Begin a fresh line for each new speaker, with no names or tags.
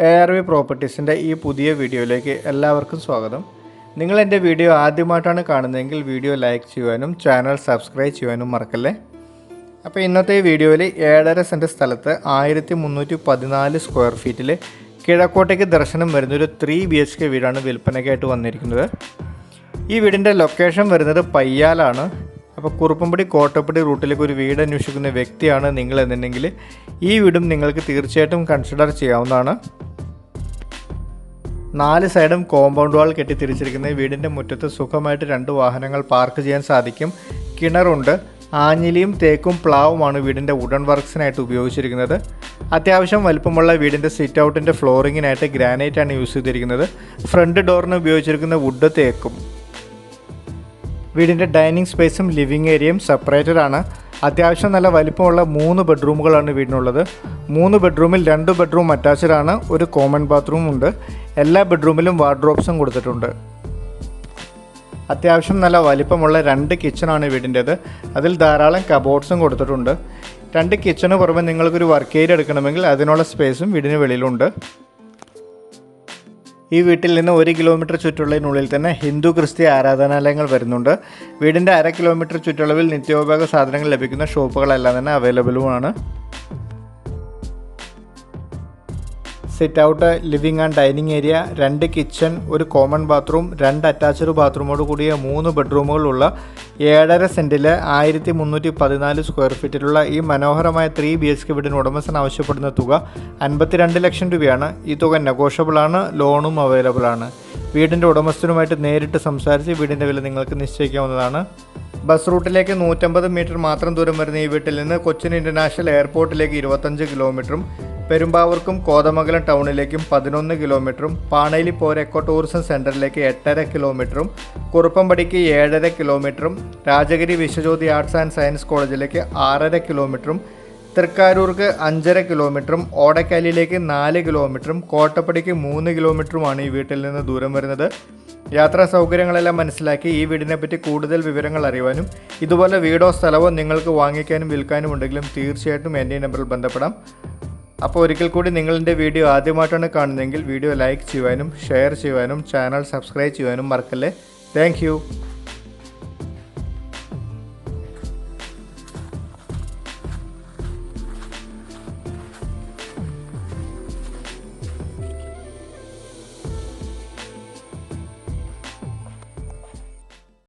A R V പ്രോപ്പർട്ടീസിന്റെ ഈ പുതിയ വീഡിയോയിലേക്ക് എല്ലാവർക്കും സ്വാഗതം. നിങ്ങൾ എന്റെ വീഡിയോ ആദ്യമായിട്ടാണ് കാണുന്നതെങ്കിൽ വീഡിയോ ലൈക്ക് ചെയ്യുവാനും ചാനൽ സബ്സ്ക്രൈബ് ചെയ്യുവാനും മറക്കല്ലേ? അപ്പോൾ ഇന്നത്തെ വീഡിയോയിൽ ഏഴര സെന്റ് സ്ഥലത്ത് ആയിരത്തി മുന്നൂറ്റി പതിനാല് സ്ക്വയർ ഫീറ്റിൽ കിഴക്കോട്ടേക്ക് ദർശനം വരുന്നൊരു ത്രീ ബി എച്ച് കെ വീടാണ് വിൽപ്പനയ്ക്കായിട്ട് വന്നിരിക്കുന്നത്. ഈ വീടിന്റെ ലൊക്കേഷൻ വരുന്നത് പയ്യാലാണ്. അപ്പോൾ കുറുപ്പമ്പടി കോട്ടപ്പടി റൂട്ടിലേക്ക് ഒരു വീട് അന്വേഷിക്കുന്ന വ്യക്തിയാണ് നിങ്ങൾ എന്നുണ്ടെങ്കിൽ ഈ വീടും നിങ്ങൾക്ക് തീർച്ചയായിട്ടും കൺസിഡർ ചെയ്യാവുന്നതാണ്. നാല് സൈഡും കോമ്പൗണ്ട് വാൾ കെട്ടി തിരിച്ചിരിക്കുന്ന ഈ വീടിന്റെ മുറ്റത്ത് സുഖമായിട്ട് രണ്ട് വാഹനങ്ങൾ പാർക്ക് ചെയ്യാൻ സാധിക്കും. കിണറുണ്ട്. ആഞ്ഞിലിയും തേക്കും പ്ലാവുമാണ് വീടിന്റെ വുഡൻ വർക്ക്സിനായിട്ട് ഉപയോഗിച്ചിരിക്കുന്നത്. അത്യാവശ്യം വലുപ്പമുള്ള വീടിന്റെ സിറ്റ് ഔട്ടിന്റെ ഫ്ലോറിങ്ങിനായിട്ട് ഗ്രാനൈറ്റ് ആണ് യൂസ് ചെയ്തിരിക്കുന്നത്. ഫ്രണ്ട് ഡോറിന് ഉപയോഗിച്ചിരിക്കുന്ന വുഡ് തേക്കും. വീടിന്റെ ഡൈനിങ് സ്പേസും ലിവിങ് ഏരിയയും സെപ്പറേറ്റഡ് ആണ്. അത്യാവശ്യം നല്ല വലിപ്പമുള്ള മൂന്ന് ബെഡ്റൂമുകളാണ് വീടിനുള്ളത് മൂന്ന് ബെഡ്റൂമിൽ രണ്ട് ബെഡ്റൂം അറ്റാച്ച്ഡ് ആണ് ഒരു കോമൺ ബാത്റൂം ഉണ്ട്. എല്ലാ ബെഡ്റൂമിലും വാർഡ്രോബ്സും കൊടുത്തിട്ടുണ്ട്. അത്യാവശ്യം നല്ല വലിപ്പമുള്ള രണ്ട് കിച്ചണാണ് വീടിന്റേത്. അതിൽ ധാരാളം കബോർഡ്സും കൊടുത്തിട്ടുണ്ട്. രണ്ട് കിച്ചണ് പുറമെ നിങ്ങൾക്കൊരു വർക്ക് ഏരിയ എടുക്കണമെങ്കിൽ അതിനുള്ള സ്പേസും വീടിന് വെളിയിലുണ്ട്. ഈ വീട്ടിൽ നിന്ന് ഒരു കിലോമീറ്റർ ചുറ്റുള്ളതിനുള്ളിൽ തന്നെ ഹിന്ദു ക്രിസ്ത്യ ആരാധനാലയങ്ങൾ വരുന്നുണ്ട്. വീടിന്റെ അര കിലോമീറ്റർ ചുറ്റളവിൽ നിത്യോപയോഗ സാധനങ്ങൾ ലഭിക്കുന്ന ഷോപ്പുകളെല്ലാം തന്നെ അവൈലബിളുമാണ് sit out living and dining area രണ്ട് കിച്ചൺ ഒരു കോമൺ ബാത്റൂം രണ്ട് അറ്റാച്ച്ഡ് ബാത്റൂമോട് കൂടിയ മൂന്ന് ബെഡ്റൂമുകളുള്ള ഏഴര സെന്റിൽ ആയിരത്തി മുന്നൂറ്റി പതിനാല് സ്ക്വയർ ഫീറ്റിലുള്ള ഈ മനോഹരമായ ത്രീ ബി എച്ച് കെ വീടിന് ഉടമസ്ഥൻ ആവശ്യപ്പെടുന്ന തുക അൻപത്തിരണ്ട് ലക്ഷം രൂപയാണ്. ഈ തുക നെഗോഷ്യബിൾ ആണ് ലോണും അവൈലബിൾ ആണ്. വീടിന്റെ ഉടമസ്ഥനുമായിട്ട് നേരിട്ട് സംസാരിച്ച് വീടിന്റെ വില നിങ്ങൾക്ക് നിശ്ചയിക്കാവുന്നതാണ്. ബസ് റൂട്ടിലേക്ക് നൂറ്റമ്പത് മീറ്റർ മാത്രം ദൂരം വരുന്ന ഈ വീട്ടിൽ നിന്ന് കൊച്ചിൻ ഇന്റർനാഷണൽ എയർപോർട്ടിലേക്ക് ഇരുപത്തഞ്ച് കിലോമീറ്ററും പെരുമ്പാവൂർക്കും കോതമംഗലം ടൗണിലേക്കും പതിനൊന്ന് കിലോമീറ്ററും പാണേലി പോർ എക്കോ ടൂറിസം സെന്ററിലേക്ക് എട്ടര കിലോമീറ്ററും കുറുപ്പമ്പടിക്ക് ഏഴര കിലോമീറ്ററും Rajagiri Viswajyothi arts and science കോളേജിലേക്ക് ആറര കിലോമീറ്ററും തൃക്കാരൂർക്ക് അഞ്ചര കിലോമീറ്ററും ഓടക്കാലിയിലേക്ക് നാല് കിലോമീറ്ററും കോട്ടപ്പടിക്ക് മൂന്ന് കിലോമീറ്ററുമാണ് ഈ വീട്ടിൽ നിന്ന് ദൂരം വരുന്നത്. യാത്രാ സൗകര്യങ്ങളെല്ലാം മനസ്സിലാക്കി ഈ വീടിനെപ്പറ്റി കൂടുതൽ വിവരങ്ങൾ അറിയുവാനും ഇതുപോലെ വീടോ സ്ഥലമോ നിങ്ങൾക്ക് വാങ്ങിക്കാനും വിൽക്കാനും ഉണ്ടെങ്കിലും തീർച്ചയായിട്ടും എന്റെ നമ്പറിൽ ബന്ധപ്പെടാം. അപ്പോൾ ഒരിക്കൽ കൂടി നിങ്ങളുടെ വീഡിയോ ആദ്യമായിട്ടാണ് കാണുന്നതെങ്കിൽ വീഡിയോ ലൈക്ക് ചെയ്യുവാനും ഷെയർ ചെയ്യുവാനും ചാനൽ സബ്സ്ക്രൈബ് ചെയ്യുവാനും മറക്കല്ലേ. താങ്ക്